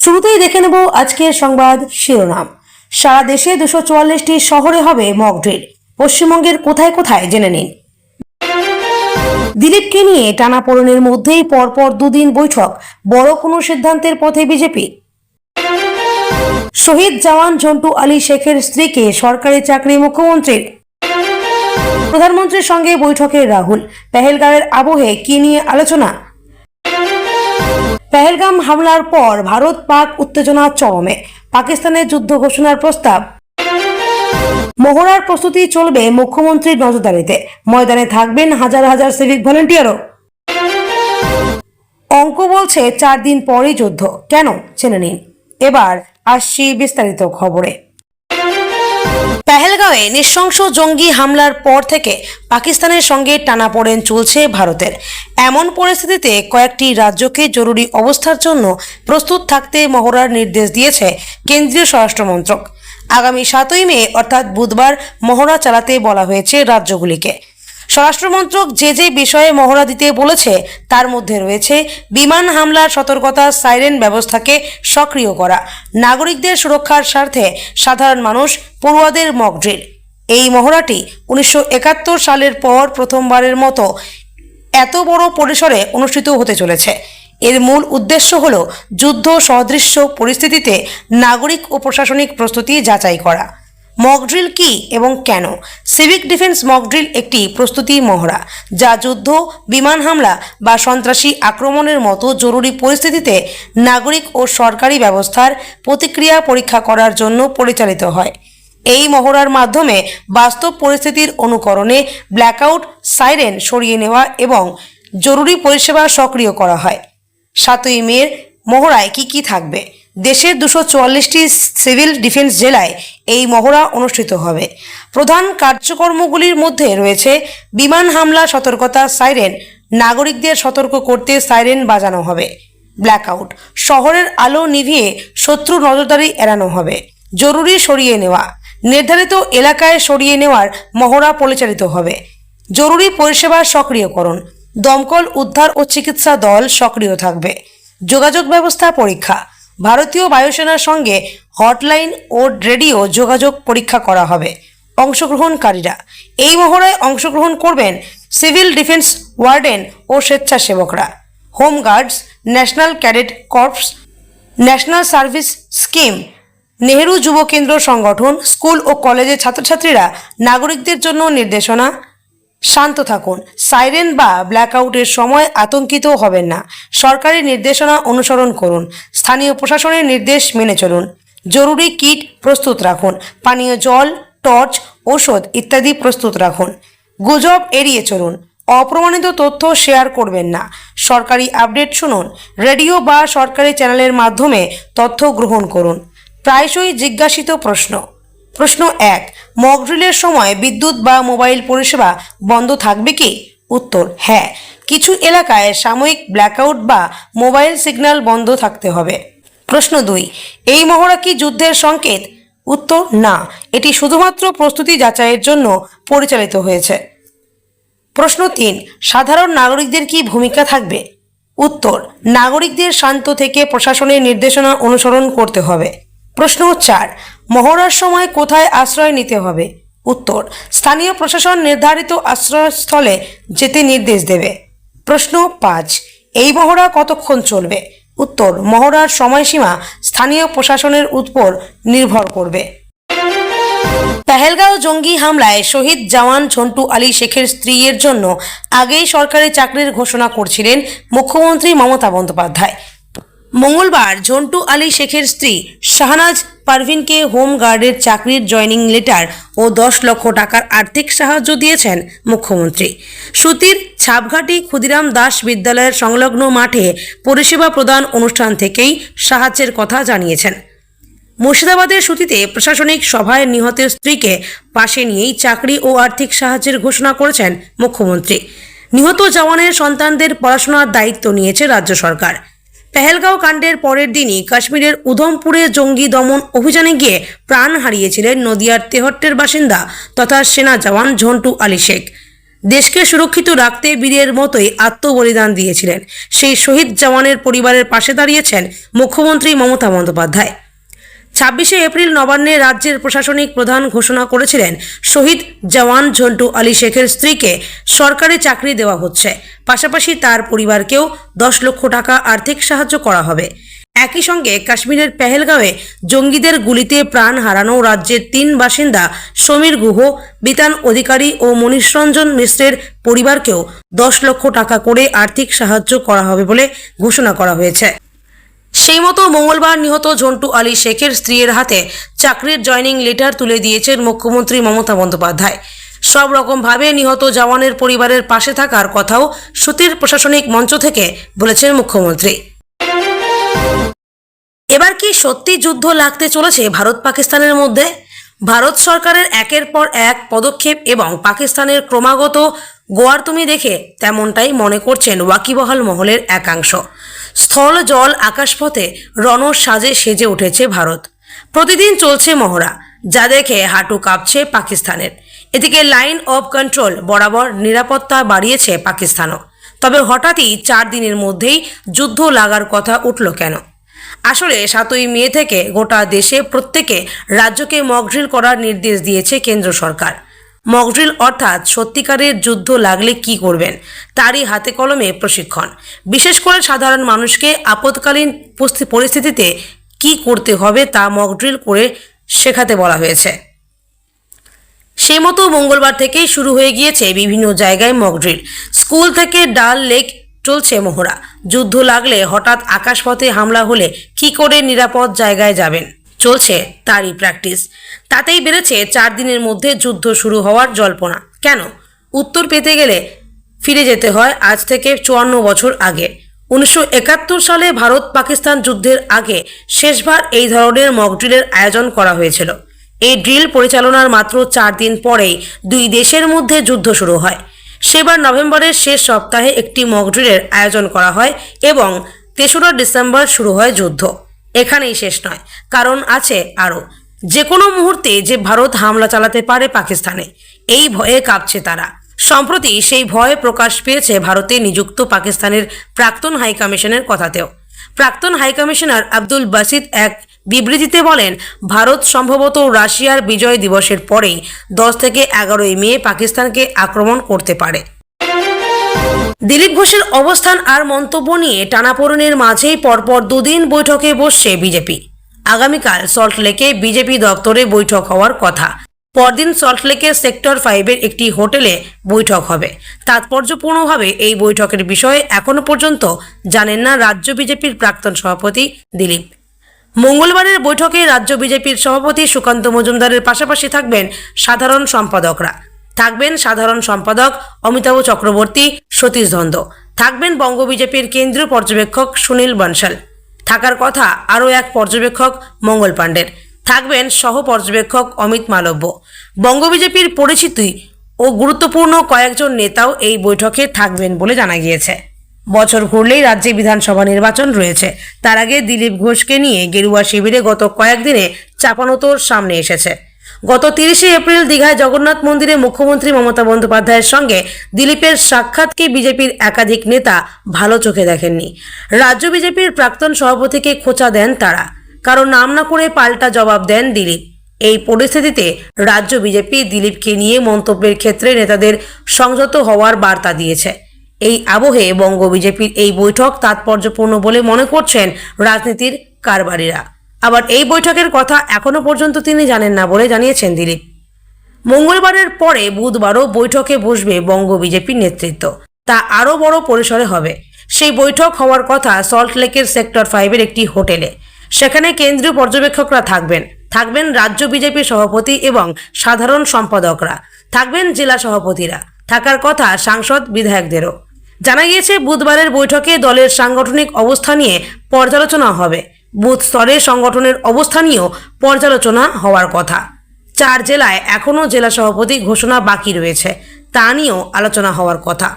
শুরুতেই দেখে নেব আজকের সংবাদ শিরোনাম। সারা দেশে দুশো চুয়াল্লিশটি শহরে হবে মক ড্রিল পশ্চিমবঙ্গের কোথায় কোথায় জেনে নিন। দিলীপকে নিয়ে টানাপোড়েনের মধ্যেই পরপর দুদিন বৈঠক। বড় কোনো সিদ্ধান্তের পথে বিজেপি? শহীদ জওয়ান ঝন্টু আলী শেখের স্ত্রীকে সরকারি চাকরি মুখ্যমন্ত্রীর। প্রধানমন্ত্রীর সঙ্গে বৈঠকে রাহুল। পেহেলগাঁওয়ের আবহে কি নিয়ে আলোচনা? পেহেলগাম হামলার পর ভারত পাক উত্তেজনা চরমে। পাকিস্তানের যুদ্ধ ঘোষণার প্রস্তাব। মহড়ার প্রস্তুতি চলবে মুখ্যমন্ত্রীর নজরদারিতে। ময়দানে থাকবেন হাজার হাজার সিভিক ভলেন্টিয়ারও অঙ্ক বলছে চার দিন পরই যুদ্ধ। কেন? চেনে নিন। এবার আসছি বিস্তারিত খবরে। পেহেলগাঁওয়ে নৃশংস জঙ্গি হামলার পর থেকে পাকিস্তানের সঙ্গে টানাপোড়েন চলছে ভারতের। এমন পরিস্থিতিতে কয়েকটি রাজ্যকে জরুরি অবস্থার জন্য প্রস্তুত থাকতে মহড়ার নির্দেশ দিয়েছে কেন্দ্রীয় স্বরাষ্ট্রমন্ত্রক আগামী সাতই মে, অর্থাৎ বুধবার, মহড়া চালাতে বলা হয়েছে রাজ্যগুলিকে। স্বরাষ্ট্রমন্ত্রক যে যে বিষয়ে মহড়া দিতে বলেছে, তার মধ্যে রয়েছে বিমান হামলার সতর্কতা সাইরেন ব্যবস্থাকে সক্রিয় করা, নাগরিকদের সুরক্ষার স্বার্থে সাধারণ মানুষ পড়ুয়াদের মক ড্রিল। এই মহড়াটি উনিশশো একাত্তর সালের পর প্রথমবারের মতো এত বড় পরিসরে অনুষ্ঠিত হতে চলেছে। এর মূল উদ্দেশ্য হল যুদ্ধ সদৃশ্য পরিস্থিতিতে নাগরিক ও প্রশাসনিক প্রস্তুতি যাচাই করা। মকড্রিল কি এবং কেন? সিভিক ডিফেন্স মকড্রিল একটি প্রস্তুতি মহড়া, যা যুদ্ধ, বিমান হামলা বা সন্ত্রাসী আক্রমণের মতো জরুরি পরিস্থিতিতে নাগরিক ও সরকারি ব্যবস্থার প্রতিক্রিয়া পরীক্ষা করার জন্য পরিচালিত হয়। এই মহড়ার মাধ্যমে বাস্তব পরিস্থিতির অনুকরণে ব্ল্যাকআউট, সাইরেন সরিয়ে নেওয়া এবং জরুরি পরিষেবা সক্রিয় করা হয়। সাতই মের মহড়ায় কি কি থাকবে? দেশের দুশো চুয়াল্লিশটি সিভিল ডিফেন্স জেলায় এই মহড়া অনুষ্ঠিত হবে। প্রধান কার্যকর্মগুলির মধ্যে রয়েছে বিমান হামলা, সতর্কতা, সাইরেন। নাগরিকদের সতর্ক করতে সাইরেন বাজানো হবে। ব্ল্যাকআউট। শহরের আলো নিভিয়ে শত্রু নজরদারি এড়ানো হবে। জরুরি সরিয়ে নেওয়া। নির্ধারিত এলাকায় সরিয়ে নেওয়ার মহড়া পরিচালিত হবে। জরুরি পরিষেবা সক্রিয়করণ। দমকল উদ্ধার ও চিকিৎসা দল সক্রিয় থাকবে। যোগাযোগ ব্যবস্থা পরীক্ষা। ভারতীয় বায়ুসেনার সঙ্গে হটলাইন ও রেডিও যোগাযোগ পরীক্ষা করা হবে। অংশগ্রহণকারীরা এই মহড়ায় অংশগ্রহণ করবেন সিভিল ডিফেন্স ওয়ার্ডেন ও স্বেচ্ছাসেবকরা, home guards, national cadet corps, national service scheme, Nehru Yuva Kendra Sangathan, school ও কলেজের ছাত্রছাত্রীরা নাগরিকদের জন্য নির্দেশনা শান্ত থাকুন। সাইরেন বা ব্ল্যাকআউটের সময় আতঙ্কিত হবেন না। সরকারি নির্দেশনা অনুসরণ করুন। স্থানীয় প্রশাসনের নির্দেশ মেনে চলুন। জরুরি কিট প্রস্তুত রাখুন। পানীয় জল, টর্চ ওষুধ ইত্যাদি প্রস্তুত রাখুন। গুজব এড়িয়ে চলুন। অপ্রমাণিত তথ্য শেয়ার করবেন না। সরকারি আপডেট শুনুন। রেডিও বা সরকারি চ্যানেলের মাধ্যমে তথ্য গ্রহণ করুন। প্রায়শই জিজ্ঞাসিত প্রশ্ন। প্রশ্ন এক মকড্রিলের সময় বিদ্যুৎ বা মোবাইল পরিষেবা বন্ধ থাকবে কি? উত্তর হ্যাঁ। কিছু এলাকায় সাময়িক ব্ল্যাকআউট বা মোবাইল সিগন্যাল বন্ধ থাকতে হবে। প্রশ্ন দুই, এই মহড়া কি যুদ্ধের সংকেত? উত্তর, না। এটি শুধুমাত্র প্রস্তুতি যাচাইয়ের জন্য পরিচালিত হয়েছে। প্রশ্ন তিন, সাধারণ নাগরিকদের কি ভূমিকা থাকবে? উত্তর, নাগরিকদের শান্ত থেকে প্রশাসনের নির্দেশনা অনুসরণ করতে হবে। প্রশ্ন চার মহড়ার সময় কোথায় আশ্রয় নিতে হবে? উত্তর, স্থানীয় প্রশাসন নির্ধারিত আশ্রয়স্থলে যেতে নির্দেশ দেবে। প্রশ্ন পাঁচ, এই মহড়া কতক্ষণ চলবে? উত্তর, মহড়ার সময়সীমা স্থানীয় প্রশাসনের উপর নির্ভর করবে। পেহেলগাঁও জঙ্গি হামলায় শহীদ জওয়ান ঝন্টু আলী শেখের স্ত্রীর জন্য আগেই সরকারি চাকরির ঘোষণা করছিলেন মুখ্যমন্ত্রী মমতা বন্দ্যোপাধ্যায়। মঙ্গলবার ঝন্টু আলী শেখের স্ত্রী শাহনাজ পারভিনকে হোম গার্ডের চাকরির জয়নিং লেটার ও দশ লক্ষ টাকার আর্থিক সাহায্য দিয়েছেন মুখ্যমন্ত্রী। সুতির ছাপঘাটি ক্ষুদিরাম দাস বিদ্যালয়ের সংলগ্ন মাঠে পরিষেবা প্রদান অনুষ্ঠান থেকেই সাহায্যের কথা জানিয়েছেন। মুর্শিদাবাদের সুতিতে প্রশাসনিক সভায় নিহতের স্ত্রীকে পাশে নিয়েই চাকরি ও আর্থিক সাহায্যের ঘোষণা করেছেন মুখ্যমন্ত্রী। নিহত জওয়ানের সন্তানদের পড়াশোনার দায়িত্ব নিয়েছে রাজ্য সরকার। পেহেলগাঁও কাণ্ডের পরের দিনই কাশ্মীরের উধমপুরে জঙ্গি দমন অভিযানে গিয়ে প্রাণ হারিয়েছিলেন নদিয়ার তেহট্টের বাসিন্দা তথা সেনা জওয়ান ঝন্টু আলী শেখ। দেশকে সুরক্ষিত রাখতে বীরের মতোই আত্মবলিদান দিয়েছিলেন। সেই শহীদ জওয়ানের পরিবারের পাশে দাঁড়িয়েছেন মুখ্যমন্ত্রী মমতা বন্দ্যোপাধ্যায়। ছাব্বিশে এপ্রিল নবান্নে রাজ্যের প্রশাসনিক প্রধান ঘোষণা করেছিলেন, শহীদ জওয়ান ঝন্টু আলী শেখের স্ত্রীকে সরকারি চাকরি দেওয়া হচ্ছে। পাশাপাশি তার পরিবারকেও দশ লক্ষ টাকা আর্থিক সাহায্য করা হবে। একই সঙ্গে কাশ্মীরের পেহেলগাঁওয়ে জঙ্গিদের গুলিতে প্রাণ হারানো রাজ্যের তিন বাসিন্দা সমীর গুহ, বিতান অধিকারী ও মনীষ রঞ্জন মিশ্রের পরিবারকেও দশ লক্ষ টাকা করে আর্থিক সাহায্য করা হবে বলে ঘোষণা করা হয়েছে। সেই মতো মঙ্গলবার নিহত ঝন্টু আলী শেখের স্ত্রীর হাতে চাকরির জয়নিং লেটার তুলে দিয়েছেন মুখ্যমন্ত্রী মমতা বন্দ্যোপাধ্যায়। সব রকমভাবে নিহত জওয়ানের পরিবারের পাশে থাকার কথাও সুতির প্রশাসনিক মঞ্চ থেকে বলেছেন মুখ্যমন্ত্রী। এবার কি সত্যি যুদ্ধ লাগতে চলেছে ভারত পাকিস্তানের মধ্যে? ভারত সরকারের একের পর এক পদক্ষেপ এবং পাকিস্তানের ক্রমাগত গোয়ার তুমি দেখে তেমনটাই মনে করছেন ওয়াকিবহাল মহলের একাংশ। স্থল জল আকাশপথে রণ সাজে সেজে উঠেছে ভারত। প্রতিদিন চলছে মহড়া, যা দেখে হাঁটু কাঁপছে পাকিস্তানের। এদিকে লাইন অফ কন্ট্রোল বরাবর নিরাপত্তা বাড়িয়েছে পাকিস্তানও। তবে হঠাৎই চার দিনের মধ্যেই যুদ্ধ লাগার কথা উঠল কেন? আসলে সাতই মে থেকে গোটা দেশে প্রত্যেকে রাজ্যকে মকড্রিল করার নির্দেশ দিয়েছে কেন্দ্র সরকার। মকড্রিল অর্থাৎ সত্যিকারের যুদ্ধ লাগলে কি করবেন? তারই হাতে কলমে প্রশিক্ষণ। বিশেষ করে সাধারণ মানুষকে আপদকালীন পরিস্থি- পরিস্থিতিতে কি করতে হবে তা মকড্রিল করে শেখাতে বলা হয়েছে। সেই মতো মঙ্গলবার থেকেই শুরু হয়ে গিয়েছে বিভিন্ন জায়গায় মকড্রিল। স্কুল থেকে ডাল লেক চলছে মহড়া যুদ্ধ লাগলে হঠাৎ আকাশপথে হামলা হলে কি করে নিরাপদ জায়গায় যাবেন? চলছে তারই প্র্যাকটিস তাতেই বেড়েছে চার দিনের মধ্যে যুদ্ধ শুরু হওয়ার জল্পনা। কেন? উত্তর পেতে গেলে ফিরে যেতে হয় আজ থেকে চুয়ান্ন বছর আগে। উনিশশো একাত্তর সালে ভারত পাকিস্তান যুদ্ধের আগে শেষবার এই ধরনের মকড্রিলের আয়োজন করা হয়েছিল। এই ড্রিল পরিচালনার মাত্র চার দিন পরেই দুই দেশের মধ্যে যুদ্ধ শুরু হয়। সেবার নভেম্বরের শেষ সপ্তাহে একটি মকড্রিলের আয়োজন করা হয় এবং তেসরা ডিসেম্বর শুরু হয় যুদ্ধ। এখানেই শেষ নয়। কারণ আছে আরও। যে কোনো মুহূর্তে যে ভারত হামলা চালাতে পারে পাকিস্তানে, এই ভয়ে কাঁপছে তারা। সম্প্রতি সেই ভয় প্রকাশ পেয়েছে ভারতে নিযুক্ত পাকিস্তানের প্রাক্তন হাইকমিশনের কথাতেও। প্রাক্তন হাইকমিশনার আব্দুল বাসিদ এক বিবৃতিতে বলেন, ভারত সম্ভবত রাশিয়ার বিজয় দিবসের পরেই দশ থেকে এগারোই মে পাকিস্তানকে আক্রমণ করতে পারে। দিলীপ ঘোষের অবস্থান আর মন্তব্য নিয়ে টানাপোড়েনের মাঝেই পরপর দুদিন বৈঠকে বসছে বিজেপি। আগামীকাল সল্টলেকে বিজেপি দপ্তরে বৈঠক হওয়ার কথা। পরদিন সল্টলেকের সেক্টর ফাইভের একটি হোটেলে বৈঠক হবে। তাৎপর্যপূর্ণভাবে এই বৈঠকের বিষয়ে এখনও পর্যন্ত জানেন না রাজ্য বিজেপির প্রাক্তন সভাপতি দিলীপ। মঙ্গলবারের বৈঠকে রাজ্য বিজেপির সভাপতি সুকান্ত মজুমদারের পাশাপাশি থাকবেন সাধারণ সম্পাদকরা। থাকবেন সাধারণ সম্পাদক অমিতাভ চক্রবর্তী, সতীশ ধন্দ। থাকবেন বঙ্গ বিজেপির কেন্দ্রীয় পর্যবেক্ষক সুনীল বনশাল। থাকার কথা আরও এক পর্যবেক্ষক মঙ্গল পাণ্ডের। থাকবেন সহ পর্যবেক্ষক অমিত মালব্য। বঙ্গ বিজেপির পরিচিতি ও গুরুত্বপূর্ণ কয়েকজন নেতাও এই বৈঠকে থাকবেন বলে জানা গিয়েছে। বছর ঘুরলেই রাজ্যে বিধানসভা নির্বাচন রয়েছে। তার আগে দিলীপ ঘোষকে নিয়ে গেরুয়া শিবিরে গত কয়েকদিনে চাপানোতোর সামনে এসেছে। গত তিরিশে এপ্রিল দীঘায় জগন্নাথ মন্দিরে মুখ্যমন্ত্রী মমতা বন্দ্যোপাধ্যায়ের সঙ্গে দিলীপের সাক্ষাৎকে বিজেপির একাধিক নেতা ভালো চোখে দেখেননি। রাজ্য বিজেপির প্রাক্তন সভাপতিকে খোঁচা দেন তারা। কারণ নাম না করে পাল্টা জবাব দেন দিলীপ। এই পরিস্থিতিতে রাজ্য বিজেপি দিলীপকে নিয়ে মন্তব্যের ক্ষেত্রে নেতাদের সংযত হওয়ার বার্তা দিয়েছে। এই আবহে বঙ্গ বিজেপির এই বৈঠক তাৎপর্যপূর্ণ বলে মনে করছেন রাজনীতির কারবারিরা। আবার এই বৈঠকের কথা এখনও পর্যন্ত তিনি জানেন না বলে জানিয়েছেন দিলীপ। মঙ্গলবারের পরে বুধবারও বৈঠকে বসবে বঙ্গ বিজেপির নেতৃত্ব। তা আরও বড় পরিসরে হবে। সেই বৈঠক হওয়ার কথা সল্টলেকের সেক্টর ফাইভের একটি হোটেলে। সেখানে কেন্দ্রীয় পর্যবেক্ষকরা থাকবেন। থাকবেন রাজ্য বিজেপির সভাপতি এবং সাধারণ সম্পাদকরা। থাকবেন জেলা সভাপতিরা। থাকার কথা সাংসদ বিধায়কদেরও। জানা গিয়েছে, বুধবারের বৈঠকে দলের সাংগঠনিক অবস্থা নিয়ে পর্যালোচনা হবে। বুথ স্তরে সংগঠনের অবস্থানীয় পর্যালোচনা হওয়ার কথা। চার জেলায় এখনও জেলা সভাপতি ঘোষণা বাকি রয়েছে, তা নিয়েও আলোচনা হওয়ার কথা।